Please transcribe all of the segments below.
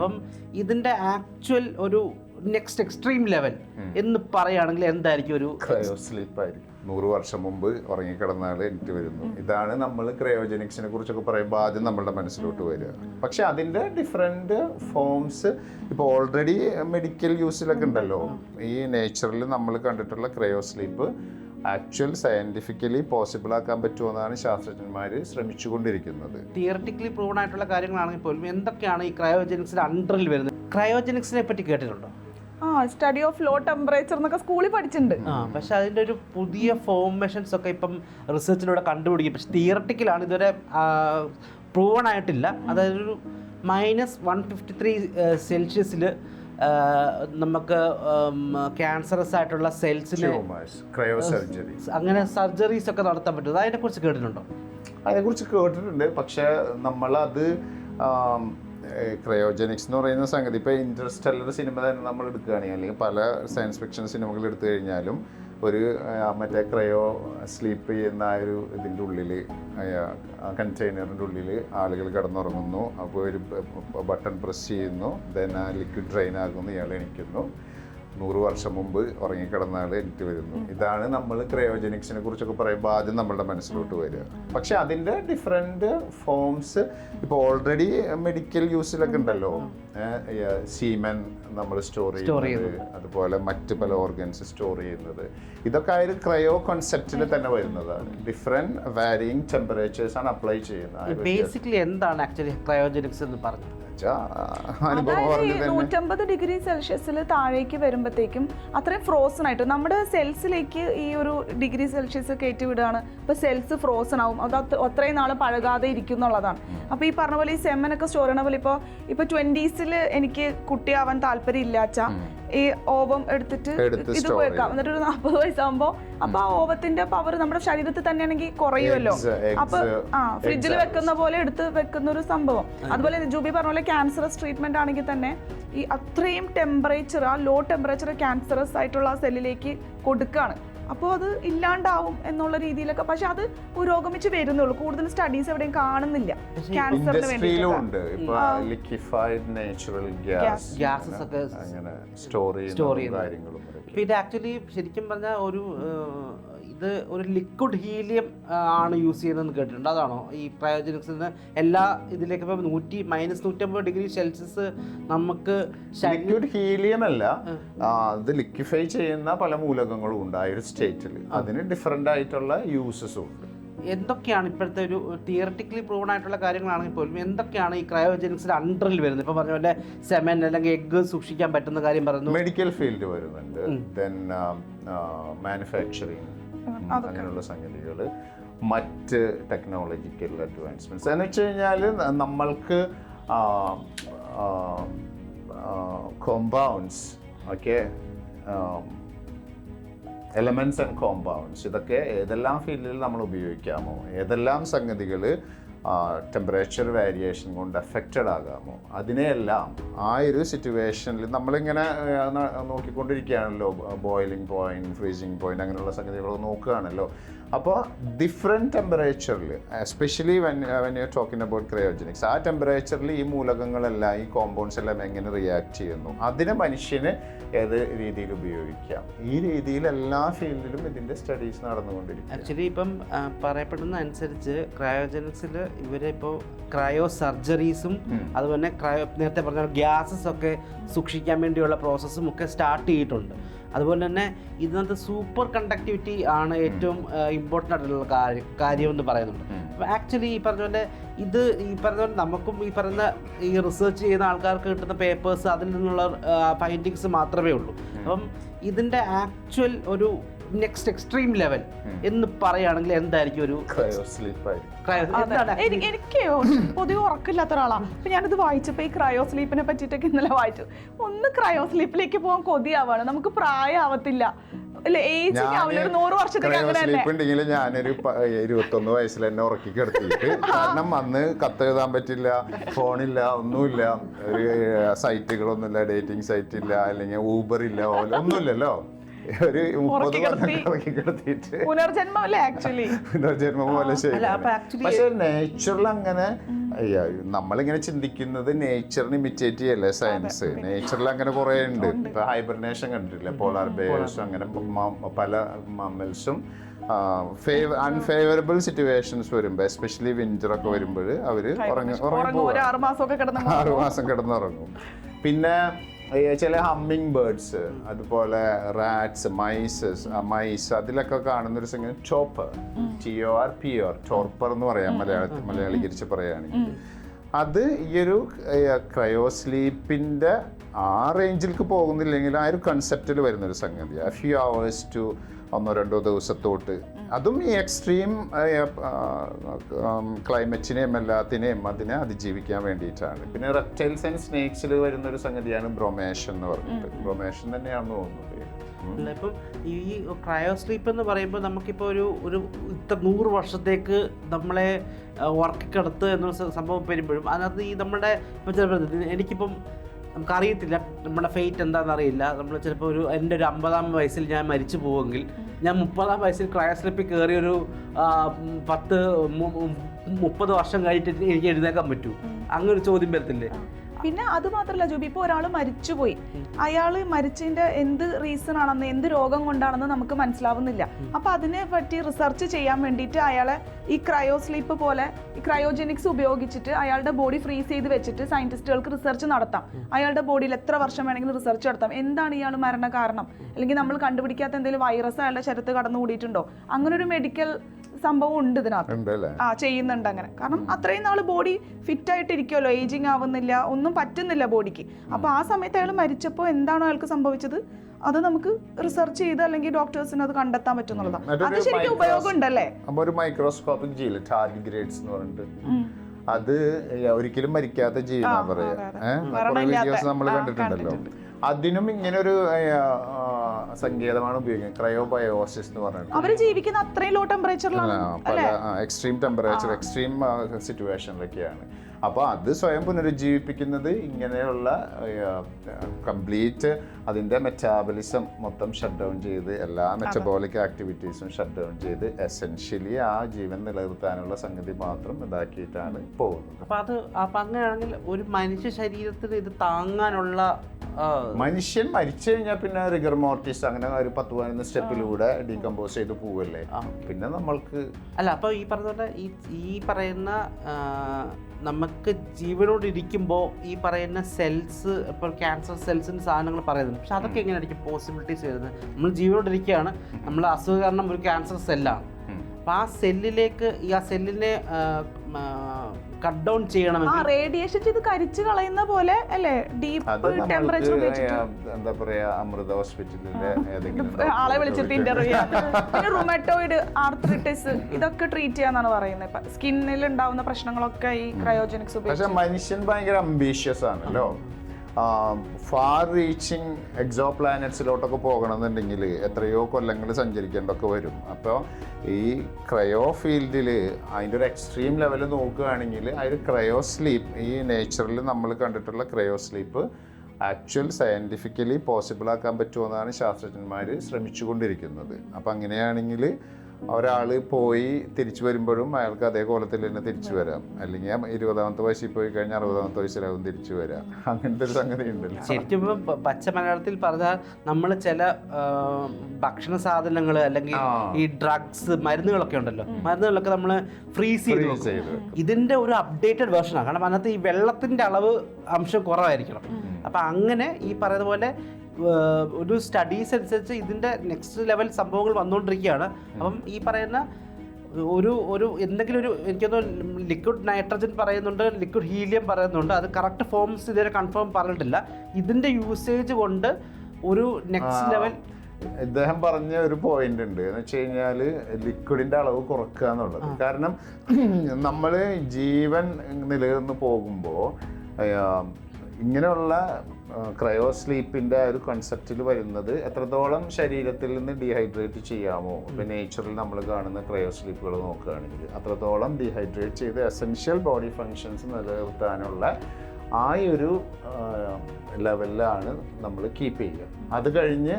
അപ്പം ഇതിന്റെ ആക്ച്വൽ ഒരു നെക്സ്റ്റ് എക്സ്ട്രീം ലെവൽ എന്ന് പറയുകയാണെങ്കിൽ എന്തായിരിക്കും ഒരു ക്രയോ നൂറ് വർഷം മുമ്പ് ഉറങ്ങിക്കിടന്ന ആൾ എനിക്ക് വരുന്നു. ഇതാണ് നമ്മൾ ക്രയോജനിക്സിനെ കുറിച്ചൊക്കെ പറയുമ്പോൾ ആദ്യം നമ്മളുടെ മനസ്സിലോട്ട് വരിക. പക്ഷെ അതിന്റെ ഡിഫറെന്റ് ഫോംസ് ഇപ്പോൾ ഓൾറെഡി മെഡിക്കൽ യൂസിലൊക്കെ ഉണ്ടല്ലോ. ഈ നേച്ചറിൽ നമ്മൾ കണ്ടിട്ടുള്ള cryo sleep actual scientifically possible ആക്കാൻ പറ്റുമെന്നാണ് ശാസ്ത്രജ്ഞന്മാർ ശ്രമിച്ചുകൊണ്ടിരിക്കുന്നത്. തിയറട്ടിക്കലി പ്രൂവൺ ആയിട്ടുള്ള കാര്യങ്ങളാണെങ്കിൽ പോലും എന്തൊക്കെയാണ് ഈ ക്രയോജനിക്സിന്റെ അണ്ടറിൽ വരുന്നത്? ക്രയോജനിക്സിനെ പറ്റി കേട്ടിട്ടുണ്ടോ? ആ സ്റ്റഡി ഓഫ് ലോ ടെമ്പറേച്ചർ എന്നൊക്കെ സ്കൂളിൽ പഠിച്ചിട്ടുണ്ട്. ആ പക്ഷെ അതിന്റെ ഒരു പുതിയ ഫോർമേഷൻസ് ഒക്കെ ഇപ്പം റിസർച്ചിലൂടെ കണ്ടുപിടിക്കും. പക്ഷെ തിയറട്ടിക്കലാണ് ഇതുവരെ പ്രൂവൺ ആയിട്ടില്ല. അതായത് ഒരു മൈനസ് വൺ ഫിഫ്റ്റി ത്രീ സെൽഷ്യസിൽ നമുക്ക് ക്യാൻസറസ് ആയിട്ടുള്ള സെൽസിന് അങ്ങനെ സർജറീസ് ഒക്കെ നടത്താൻ പറ്റും. അതിനെക്കുറിച്ച് കേട്ടിട്ടുണ്ടോ? അതിനെക്കുറിച്ച് കേട്ടിട്ടുണ്ട്. പക്ഷെ നമ്മളത് ക്രയോജനിക്സ് എന്ന് പറയുന്ന സംഗതി. ഇപ്പോൾ ഇൻട്രസ്റ്റല്ലർ സിനിമ തന്നെ നമ്മൾ എടുക്കുകയാണെങ്കിൽ അല്ലെങ്കിൽ പല സയൻസ് ഫിക്ഷൻ സിനിമകൾ എടുത്തു കഴിഞ്ഞാലും ഒരു മറ്റേ ക്രയോ സ്ലീപ്പ് ചെയ്യുന്ന ആ ഒരു ഇതിന്റെ ഉള്ളിൽ കണ്ടെയ്നറിന്റെ ഉള്ളിൽ ആളുകൾ കിടന്നുറങ്ങുന്നു. അപ്പോൾ ഒരു ബട്ടൺ പ്രസ് ചെയ്യുന്നു. ദെൻ ആ ലിക്വിഡ് ഡ്രെയിൻ ആകുന്നു. ഇയാൾ എണീക്കുന്നു. നൂറ് വർഷം മുമ്പ് ഉറങ്ങിക്കിടന്ന ആൾ എനിക്ക് വരുന്നു. ഇതാണ് നമ്മൾ ക്രയോജനിക്സിനെ കുറിച്ചൊക്കെ പറയുമ്പോൾ ആദ്യം നമ്മളുടെ മനസ്സിലോട്ട് വരിക. പക്ഷെ അതിന്റെ ഡിഫറെന്റ് ഫോംസ് ഇപ്പോൾ ഓൾറെഡി മെഡിക്കൽ യൂസിലൊക്കെ ഉണ്ടല്ലോ. സീമൻ നമ്മൾ സ്റ്റോർ ചെയ്യുന്നത് അതുപോലെ മറ്റ് പല ഓർഗൻസ് സ്റ്റോർ ചെയ്യുന്നത്. ഇതൊക്കെ ആ ഒരു ക്രയോ കോൺസെപ്റ്റിൽ തന്നെ വരുന്നതാണ്. ഡിഫറെന്റ് വാരിയിങ് ടെമ്പറേച്ചേഴ്സ് ആണ് അപ്ലൈ ചെയ്യുന്നത് ബേസിക്കലി എന്താണ് ആക്ച്വലി ക്രയോജനിക്സ് എന്ന് പറഞ്ഞത്? വെച്ചാ, അനുഭവം അതായത് പറഞ്ഞു തന്നെ. നൂറ്റമ്പത് ഡിഗ്രി സെൽഷ്യസിൽ താഴേക്ക് വരുമ്പോഴത്തേക്കും അത്രയും ഫ്രോസൺ ആയിട്ട് നമ്മുടെ സെൽസിലേക്ക് ഈ ഒരു ഡിഗ്രി സെൽഷ്യസ് കയറ്റി വിടുകയാണ്. ഇപ്പൊ സെൽസ് ഫ്രോസൺ ആവും. അത് അത്ര- അത്രയും നാൾ പഴകാതെ ഇരിക്കും എന്നുള്ളതാണ്. അപ്പൊ ഈ പറഞ്ഞ പോലെ ഈ സെമ്മനൊക്കെ സ്റ്റോർ ചെയ്യണ പോലെ ഇപ്പോൾ ഇപ്പൊ ട്വന്റീസിൽ എനിക്ക് കുട്ടിയാവാൻ താല്പര്യം ഇല്ലാച്ച ഈ ഓവം എടുത്തിട്ട് എടുത്ത് ഇത് store വെക്കാം. എന്നിട്ട് ഒരു നാൽപ്പത് വയസ്സാകുമ്പോ അപ്പൊ ആ ഓവത്തിന്റെ പവർ നമ്മുടെ ശരീരത്തിൽ തന്നെയാണെങ്കിൽ കുറയുമല്ലോ. Eggs, eggs, അപ്പൊ ആ ഫ്രിഡ്ജിൽ. വെക്കുന്ന പോലെ എടുത്ത് വെക്കുന്ന ഒരു സംഭവം അതുപോലെ ജൂബി പറഞ്ഞ പോലെ ക്യാൻസറസ് ട്രീറ്റ്മെന്റ് ആണെങ്കിൽ തന്നെ ഈ അത്രയും ടെമ്പറേച്ചർ ആ ലോ ടെമ്പറേച്ചർ ക്യാൻസറസ് ആയിട്ടുള്ള ആ സെല്ലിലേക്ക് കൊടുക്കുകയാണ് അപ്പോൾ അത് ഇല്ലാണ്ടാവും എന്നുള്ള രീതിയിലൊക്കെ. പക്ഷെ അത് പുരോഗമിച്ച് വരുന്നുള്ളൂ. കൂടുതൽ സ്റ്റഡീസ് എവിടെയും കാണുന്നില്ല. ക്യാൻസറിന്. കാര്യങ്ങളും ഇതൊക്കെ. ആക്ച്വലി ശരിക്കും പറഞ്ഞാൽ ഒരു ഇത് ഒരു ലിക്വിഡ് ഹീലിയം ആണ് യൂസ് ചെയ്യുന്നതെന്ന് കേട്ടിട്ടുണ്ട്. അതാണോ? ഈ ക്രയോജനിക്സിന് എല്ലാ ഇതിലേക്ക് ഇപ്പം നൂറ്റി മൈനസ് നൂറ്റമ്പത് ഡിഗ്രി സെൽഷ്യസ് നമുക്ക് ലിക്വിഡ് ഹീലിയം അല്ല ഇത് അത് ലിക്വിഫൈ ചെയ്യുന്ന പല മൂലകങ്ങളും ഉണ്ട് ആ ഒരു സ്റ്റേറ്റിൽ അതിന് ഡിഫറെന്റ് ആയിട്ടുള്ള യൂസസും ഉണ്ട്. എന്തൊക്കെയാണ് ഇപ്പോഴത്തെ ഒരു തിയറട്ടിക്കലി പ്രൂവൺ ആയിട്ടുള്ള കാര്യങ്ങളാണെങ്കിൽ പോലും എന്തൊക്കെയാണ് ഈ ക്രയോജനിക്സിൽ അണ്ടറിൽ വരുന്നത്? ഇപ്പോൾ പറഞ്ഞ പോലെ സെമൻ അല്ലെങ്കിൽ എഗ്ഗ് സൂക്ഷിക്കാൻ പറ്റുന്ന കാര്യം പറയുന്നു. മെഡിക്കൽ ഫീൽഡ് വരുന്നുണ്ട്. ദെൻ മാനുഫാക്ചറിങ് അങ്ങനെയുള്ള സംഗതികൾ മറ്റ് ടെക്നോളജിക്കൽ അഡ്വാൻസ്മെന്റ്സ് എന്ന് വെച്ച് കഴിഞ്ഞാൽ നമ്മൾക്ക് compounds okay elements and compounds ഇതൊക്കെ ഏതെല്ലാം ഫീൽഡിൽ നമ്മൾ ഉപയോഗിക്കാമോ? ഏതെല്ലാം സംഗതികൾ ടെമ്പറേച്ചർ വേരിയേഷൻ കൊണ്ട് അഫക്റ്റഡ് ആകാമോ? അതിനെയെല്ലാം ആ ഒരു സിറ്റുവേഷനിൽ നമ്മളിങ്ങനെ നോക്കിക്കൊണ്ടിരിക്കുകയാണല്ലോ. ബോയിലിംഗ് പോയിന്റ് ഫ്രീസിങ് പോയിന്റ് അങ്ങനെയുള്ള സംഗതികളൊക്കെ നോക്കുകയാണല്ലോ. അപ്പോൾ ഡിഫറെന്റ് ടെമ്പറേച്ചറിൽ especially when when you talking about cryogenics ആ ടെമ്പറേച്ചറിൽ ഈ മൂലകങ്ങളെല്ലാം ഈ കോമ്പൗണ്ട്സ് എല്ലാം എങ്ങനെ റിയാക്ട് ചെയ്യുന്നു? അതിനെ മനുഷ്യന് ഏത് രീതിയിൽ ഉപയോഗിക്കാം? ഈ രീതിയിൽ എല്ലാ ഫീൽഡിലും ഇതിന്റെ സ്റ്റഡീസ് നടന്നുകൊണ്ടിരിക്കും ആക്ച്വലി ഇപ്പം പറയപ്പെടുന്ന അനുസരിച്ച് ക്രയോജനിക്സിൽ ഇവരിപ്പോൾ ക്രയോ സർജറീസും അതുപോലെ ക്രയോ നേരത്തെ പറഞ്ഞ ഗ്യാസസ് ഒക്കെ സൂക്ഷിക്കാൻ വേണ്ടിയുള്ള പ്രോസസ്സും ഒക്കെ സ്റ്റാർട്ട് ചെയ്തിട്ടുണ്ട്. അതുപോലെ തന്നെ ഇതിനകത്ത് സൂപ്പർ കണ്ടക്ടിവിറ്റി ആണ് ഏറ്റവും ഇമ്പോർട്ടന്റ് ആയിട്ടുള്ള കാര്യം കാര്യം എന്ന് പറയുന്നുണ്ട് അപ്പോൾ ആക്ച്വലി ഈ പറഞ്ഞ പോലെ ഇത് ഈ പറഞ്ഞ പോലെ നമുക്കും ഈ പറയുന്ന ഈ റിസർച്ച് ചെയ്യുന്ന ആൾക്കാർക്ക് കിട്ടുന്ന പേപ്പേഴ്സ് അതിൽ നിന്നുള്ള ഫൈൻഡിങ്സ് മാത്രമേ ഉള്ളൂ. അപ്പം ഇതിന്റെ ആക്ച്വൽ ഒരു നെക്സ്റ്റ് എക്സ്ട്രീം ലെവൽ എന്ന് പറയുകയാണെങ്കിൽ എന്തായിരിക്കും ഒരു? എനിക്ക് പൊതുവെ ഉറക്കില്ലാത്ത ഒരാളാണ് അപ്പൊ ഞാനിത് വായിച്ചപ്പോ ഈ ക്രയോ സ്ലീപ്പിനെ പറ്റിയിട്ടൊക്കെ ഇന്നലെ വായിച്ചു. ഒന്ന് ക്രയോ സ്ലീപ്പിലേക്ക് പോകാൻ കൊതിയാവാണ്. നമുക്ക് പ്രായമാവത്തില്ല അല്ലെ ഏജിങ് ആവില്ല ഒരു നൂറ് വർഷത്തേക്ക് അങ്ങനെ തന്നെ സ്ലീപ്പ് ഉണ്ടെങ്കിൽ ഞാനൊരു ഇരുപത്തൊന്ന് വയസ്സിൽ എന്നെ ഉറക്കി കിടത്തിയിട്ട് കാരണം അന്ന് കത്ത് എഴുതാൻ പറ്റില്ല ഫോണില്ല ഒന്നുമില്ല. ഒരു സൈറ്റുകളൊന്നുമില്ല ഡേറ്റിംഗ് സൈറ്റ് ഇല്ല അല്ലെങ്കിൽ ഊബർ ഇല്ല ഒന്നുമില്ലല്ലോ. ഒരു മുപ്പത് കിടത്തിയിട്ട്. പുനർജന്മം അല്ലേ ആക്ച്വലി പുനർജന്മം പോലെ അല്ല, അപ്പൊ actually- പക്ഷെ നേച്ചറിൽ അങ്ങനെ അയ്യ, നമ്മളിങ്ങനെ ചിന്തിക്കുന്നത് നേച്ചറിന് ഇമിറ്റേറ്റ് ചെയ്യല്ലേ സയൻസ് നേച്ചറിൽ അങ്ങനെ കുറെ ഉണ്ട്. ഇപ്പൊ ഹൈബർനേഷൻ കണ്ടിട്ടില്ലേ? പോളാർ ബേഴ്സും അങ്ങനെ പല മമ്മൽസും അൺഫേവറബിൾ സിറ്റുവേഷൻസ് വരുമ്പോൾ എസ്പെഷ്യലി വിന്റർ ഒക്കെ വരുമ്പോൾ അവർ ആറുമാസം ഉറങ്ങി ഉറങ്ങും. ഒരു ആറ് മാസമൊക്കെ കിടന്ന് ആറു കിടന്നുറങ്ങും. പിന്നെ ചില ഹമ്മിങ് ബേർഡ്സ് അതുപോലെ റാറ്റ്സ് മൈസസ് മൈസ് അതിലൊക്കെ കാണുന്ന ഒരു സംഗതി torpor T O R P or torpor എന്ന് പറയാം മലയാളത്തിൽ മലയാളീകരിച്ച് പറയുകയാണെങ്കിൽ. അത് ഈ ഒരു ക്രയോസ്ലീപ്പിന്റെ ആ റേഞ്ചിലേക്ക് പോകുന്നില്ലെങ്കിൽ ആ ഒരു കൺസെപ്റ്റിൽ വരുന്ന ഒരു സംഗതിയാണ് ഫ്യൂ അവേഴ്സ് ടു ഒന്നോ രണ്ടോ ദിവസത്തോട്ട് അതും ഈ എക്സ്ട്രീം ക്ലൈമറ്റിനെയും എല്ലാത്തിനെയും അതിനെ അതിജീവിക്കാൻ വേണ്ടിയിട്ടാണ്. പിന്നെ റെപ്റ്റൈൽസ് ആൻഡ് സ്നേക്സിൽ വരുന്ന ഒരു സംഗതിയാണ് ബ്രൊമേഷൻ എന്ന് പറഞ്ഞിട്ട്. ബ്രൊമേഷൻ തന്നെയാണെന്ന് തോന്നുന്നത്. അല്ല ഇപ്പം ഈ ക്രയോ സ്ലീപ്പ് എന്ന് പറയുമ്പോൾ നമുക്കിപ്പോൾ ഒരു ഒരു ഇത്ര നൂറ് വർഷത്തേക്ക് നമ്മളെ ഉറക്കിക്കിടത്ത് എന്നൊരു സ- സംഭവം വരുമ്പോഴും അതിനകത്ത് ഈ നമ്മുടെ എനിക്കിപ്പം നമുക്കറിയത്തില്ല നമ്മുടെ ഫെയ്റ്റ് എന്താണെന്ന് അറിയില്ല നമ്മൾ ചിലപ്പോൾ ഒരു എന്റെ ഒരു അമ്പതാം വയസ്സിൽ ഞാൻ മരിച്ചു പോവുമെങ്കിൽ ഞാൻ മുപ്പതാം വയസ്സിൽ ക്രയസ്ലിപ്പിൽ കയറി ഒരു പത്ത് മുപ്പത് വർഷം കഴിഞ്ഞിട്ട് എനിക്ക് എഴുന്നേക്കാൻ പറ്റൂ. അങ്ങനെ ഒരു ചോദ്യം വരത്തില്ലേ? പിന്നെ അത് മാത്രല്ല ജോബി ഇപ്പൊ ഒരാൾ മരിച്ചുപോയി അയാൾ മരിച്ചതിന്റെ എന്ത് റീസൺ ആണെന്ന് എന്ത് രോഗം കൊണ്ടാണെന്ന് നമുക്ക് മനസ്സിലാവുന്നില്ല. അപ്പൊ അതിനെ പറ്റി റിസർച്ച് ചെയ്യാൻ വേണ്ടിയിട്ട് അയാളെ ഈ ക്രയോ സ്ലീപ്പ് പോലെ ഈ ക്രയോജെനിക്സ് ഉപയോഗിച്ചിട്ട് അയാളുടെ ബോഡി ഫ്രീസ് ചെയ്ത് വെച്ചിട്ട് സയന്റിസ്റ്റുകൾക്ക് റിസർച്ച് നടത്താം. അയാളുടെ ബോഡിയിൽ എത്ര വർഷം വേണമെങ്കിലും റിസർച്ച് നടത്താം. എന്താണ് ഇയാൾ മരണ കാരണം? അല്ലെങ്കിൽ നമ്മൾ കണ്ടുപിടിക്കാത്ത എന്തെങ്കിലും വൈറസ് അയാളുടെ ശരത്ത് കടന്നുകൂടിയിട്ടുണ്ടോ? അങ്ങനെ ഒരു മെഡിക്കൽ സംഭവം ഉണ്ട് ഇതിനകത്ത്. ആ ചെയ്യുന്നുണ്ട് അങ്ങനെ. കാരണം അത്രയും നാൾ ബോഡി ഫിറ്റ് ആയിട്ട് ഇരിക്കുമല്ലോ ഏജിങ് ആവുന്നില്ല ഒന്നും പറ്റുന്നില്ല ബോഡിക്ക് അപ്പൊ ആ സമയത്ത് അയാൾ മരിച്ചപ്പോൾ എന്താണോ അയാൾക്ക് സംഭവിച്ചത്? അത് നമുക്ക് റിസർച്ച് ചെയ്ത് അല്ലെങ്കിൽ ഡോക്ടേഴ്സിന് അത് കണ്ടെത്താൻ പറ്റുന്നുള്ളതാണ് എന്നുള്ളതാണ്. അത് ശരിക്കും ഉപയോഗം ഉണ്ടല്ലേ അപ്പൊ ഒരു മൈക്രോസ്കോപ്പിക് ടാർഗറ്റ് ഗ്രേഡ്സ് എന്ന് പറഞ്ഞിട്ട്. അത് ഒരിക്കലും മരിക്കാത്ത ജീവിതമാണ് പറയാ. ഏഹ് വീഡിയോസ് നമ്മൾ കണ്ടിട്ടുണ്ടല്ലോ. അതിനും ഇങ്ങനെ ഒരു സങ്കേതമാണ് ഉപയോഗിക്കുന്നത്. ക്രയോബയോസിസ് എന്ന് പറഞ്ഞിട്ട്. അവർ ജീവിക്കുന്ന അത്രയും ലോ ടെമ്പറേച്ചറിലാണ് എക്സ്ട്രീം ടെമ്പറേച്ചർ എക്സ്ട്രീം സിറ്റുവേഷനിലൊക്കെയാണ് അപ്പോൾ അത് സ്വയം പുനരുജ്ജീവിപ്പിക്കുന്നത് ഇങ്ങനെയുള്ള കംപ്ലീറ്റ് അതിന്റെ മെറ്റാബലിസം മൊത്തം ഷട്ട് ഡൗൺ ചെയ്ത് എല്ലാ മെറ്റബോളിക് ആക്ടിവിറ്റീസും ഷട്ട് ഡൗൺ ചെയ്ത് എസെൻഷ്യലി ആ ജീവൻ നിലനിർത്താനുള്ള സംഗതി മാത്രം ഇതാക്കിയിട്ടാണ് പോകുന്നത്. അപ്പം അത് അപ്പം അങ്ങനെയാണെങ്കിൽ ഒരു മനുഷ്യ ശരീരത്തിന് ഇത് താങ്ങാനുള്ള മനുഷ്യൻ മരിച്ചു കഴിഞ്ഞാൽ പിന്നെ റിഗർ മോർട്ടിസ് അങ്ങനെ ഒരു പത്ത് പതിനൊന്ന് സ്റ്റെപ്പിലൂടെ ഡീകമ്പോസ് ചെയ്ത് പോവല്ലേ? പിന്നെ നമ്മൾക്ക് അല്ല അപ്പോൾ ഈ പറഞ്ഞ ഈ പറയുന്ന നമുക്ക് ജീവനോട് ഇരിക്കുമ്പോൾ ഈ പറയുന്ന സെൽസ് ഇപ്പോൾ ക്യാൻസർ സെൽസിന്റെ സാധനങ്ങൾ പറയുന്നത്. പക്ഷെ അതൊക്കെ എങ്ങനെയായിരിക്കും പോസിബിലിറ്റീസ് വരുന്നത്? നമ്മൾ ജീവനോട് ഇരിക്കുകയാണ്. നമ്മൾ അസുഖ കാരണം ഒരു ക്യാൻസർ സെല്ലാണ് അപ്പോൾ ആ സെല്ലിലേക്ക് ഈ ആ സെല്ലിനെ കട്ട് ഡൗൺ ആ ചെയ്യണമെങ്കിൽ റേഡിയേഷൻ ചെയ്ത് കരിച്ചു കളയുന്ന പോലെ അല്ലേ? ഡീപ് ഡീപ്പ് ടെമ്പറേച്ചർ എന്താ പറയാ അമൃത ഹോസ്പിറ്റലിലെ ആളെ വിളിച്ചിട്ട് ഇന്റർവ്യൂ പിന്നെ റുമറ്റോയിഡ് ആർത്രൈറ്റിസ് ഇതൊക്കെ ട്രീറ്റ് ചെയ്യാന്നാണ് പറയുന്നത്. സ്കിന്നിൽ ഉണ്ടാവുന്ന പ്രശ്നങ്ങളൊക്കെ ഈ ക്രയോജനിക്സ് പക്ഷെ ഉപയോഗിച്ച്. മനുഷ്യൻ ഭയങ്കര അംബീഷ്യസ് ആണല്ലോ. ഫാർ റീച്ചിങ് എക്സോ പ്ലാനറ്റ്സിലോട്ടൊക്കെ പോകണമെന്നുണ്ടെങ്കിൽ എത്രയോ കൊല്ലങ്ങൾ സഞ്ചരിക്കേണ്ടൊക്കെ വരും. അപ്പോൾ ഈ ക്രയോ ഫീൽഡിൽ അതിന്റെ ഒരു എക്സ്ട്രീം ലെവൽ നോക്കുകയാണെങ്കിൽ ഒരു ക്രയോ സ്ലീപ്പ് ഈ നേച്ചറിൽ നമ്മൾ കണ്ടിട്ടുള്ള cryo sleep actual scientifically possible ആക്കാൻ പറ്റുമെന്നാണ് ശാസ്ത്രജ്ഞന്മാർ ശ്രമിച്ചുകൊണ്ടിരിക്കുന്നത്. അപ്പോൾ അങ്ങനെയാണെങ്കിൽ ഒരാൾ പോയി തിരിച്ചു വരുമ്പോഴും അയാൾക്ക് അതേ കോലത്തിൽ തന്നെ തിരിച്ചു വരാം. അല്ലെങ്കിൽ ഇരുപതാമത്തെ വയസ്സിൽ പോയി കഴിഞ്ഞാൽ അറുപതാമത്തെ വയസ്സിലാവും തിരിച്ചു വരാം. അങ്ങനത്തെ ഒരു സംഗതി ഉണ്ടല്ലോ. ശരിക്കും പച്ച മലയാളത്തിൽ പറഞ്ഞാൽ നമ്മൾ ചില ഭക്ഷണ സാധനങ്ങൾ അല്ലെങ്കിൽ ഈ ഡ്രഗ്സ് മരുന്നുകളൊക്കെ ഉണ്ടല്ലോ. മരുന്നുകളൊക്കെ നമ്മൾ ഫ്രീസ് ചെയ്ത് ഇതിന്റെ ഒരു അപ്ഡേറ്റഡ് വേർഷനാണ് കാരണം അതിനകത്ത് ഈ വെള്ളത്തിന്റെ അളവ് അംശം കുറവായിരിക്കണം. അപ്പൊ അങ്ങനെ ഈ പറയുന്ന പോലെ ഒരു സ്റ്റഡീസ് അനുസരിച്ച് ഇതിന്റെ നെക്സ്റ്റ് ലെവൽ സംഭവങ്ങൾ വന്നുകൊണ്ടിരിക്കുകയാണ്. അപ്പം ഈ പറയുന്ന ഒരു ഒരു എന്തെങ്കിലും ഒരു എനിക്കൊന്ന് ലിക്വിഡ് നൈട്രജൻ പറയുന്നുണ്ട് ലിക്വിഡ് ഹീലിയം പറയുന്നുണ്ട് അത് കറക്റ്റ് ഫോംസ് ഇതുവരെ കൺഫേം പറഞ്ഞിട്ടില്ല. ഇതിന്റെ യൂസേജ് കൊണ്ട് ഒരു നെക്സ്റ്റ് ലെവൽ ഇദ്ദേഹം പറഞ്ഞ ഒരു പോയിന്റ് ഉണ്ട്. എന്ന് വെച്ച് കഴിഞ്ഞാൽ ലിക്വിഡിന്റെ അളവ് കുറക്കുക എന്നുള്ളത്. കാരണം നമ്മൾ ജീവൻ നിലനിന്ന് പോകുമ്പോൾ ഇങ്ങനെയുള്ള ക്രയോ സ്ലീപ്പിന്റെ ഒരു കൺസെപ്റ്റിൽ വരുന്നത് എത്രത്തോളം ശരീരത്തിൽ നിന്ന് ഡീഹൈഡ്രേറ്റ് ചെയ്യാമോ? ഇപ്പം നേച്ചറിൽ നമ്മൾ കാണുന്ന ക്രയോ സ്ലീപ്പുകൾ നോക്കുകയാണെങ്കിൽ അത്രത്തോളം ഡീഹൈഡ്രേറ്റ് ചെയ്ത് എസെൻഷ്യൽ ബോഡി ഫങ്ഷൻസ് നിലനിർത്താനുള്ള ആ ഒരു ലെവലിലാണ് നമ്മൾ കീപ്പ് ചെയ്യുക. അത് കഴിഞ്ഞ്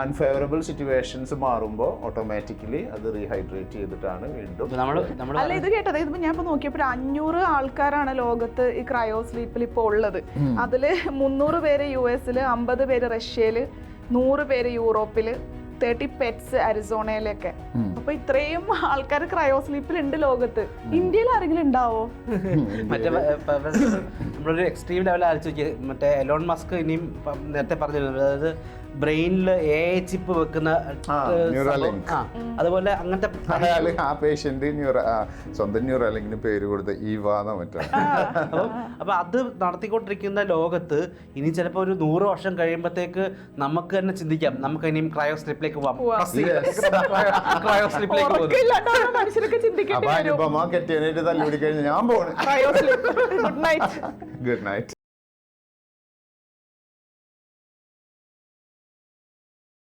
അൺഫേവറബിൾ സിറ്റുവേഷൻസ് മാറുമ്പോൾ ഓട്ടോമാറ്റിക്കലി അത് റീഹൈഡ്രേറ്റ് ചെയ്തിട്ടാണ് വീണ്ടും അല്ല ഇത് കേട്ടത് ഇത് ഞാൻ ഇപ്പൊ നോക്കിയപ്പോൾ അഞ്ഞൂറ് ആൾക്കാരാണ് ലോകത്ത് ഈ ക്രയോ സ്ലീപ്പിൽ ഇപ്പോൾ ഉള്ളത്. അതിൽ മുന്നൂറ് പേര് യു എസിൽ അമ്പത് പേര് റഷ്യയിൽ നൂറ് പേര് യൂറോപ്പിൽ തേർട്ടി പെറ്റ്സ് അരിസോണയിലൊക്കെ. അപ്പൊ ഇത്രയും ആൾക്കാർ ക്രയോ സ്ലീപ്പിൽ ഉണ്ട് ലോകത്ത്. ഇന്ത്യയിൽ ആരെങ്കിലും ഉണ്ടാവോ? മറ്റേ നമ്മളൊരു എക്സ്ട്രീം ലെവൽ ആലോചിച്ച് മറ്റേ എലോൺ മസ്ക് ഇനിയും നേരത്തെ പറഞ്ഞിരുന്നു. അതായത് ബ്രെയിനിൽ എ ചിപ്പ് വെക്കുന്ന ആ, അതുപോലെ അങ്ങനത്തെ അയാൾ ആ പേഷ്യന്റ് സ്വന്തം ന്യൂറാലിങ്ങിന് പേര് കൊടുത്ത ഈ വാദം അപ്പം അപ്പൊ അത് നടത്തിക്കൊണ്ടിരിക്കുന്ന ലോകത്ത് ഇനി ചിലപ്പോ ഒരു നൂറ് വർഷം കഴിയുമ്പോഴത്തേക്ക് നമുക്ക് തന്നെ ചിന്തിക്കാം. നമുക്ക് ഇനിയും ക്രയോ സ്ലിപ്പിലേക്ക് പോവാം. ക്രയോ സ്ലിപ്പിലേക്ക് പോകും അനുപമ കെട്ടിയനായിട്ട് തല്ലുപിടി കഴിഞ്ഞ് ഞാൻ പോണ്. Cryo sleep. Good night good night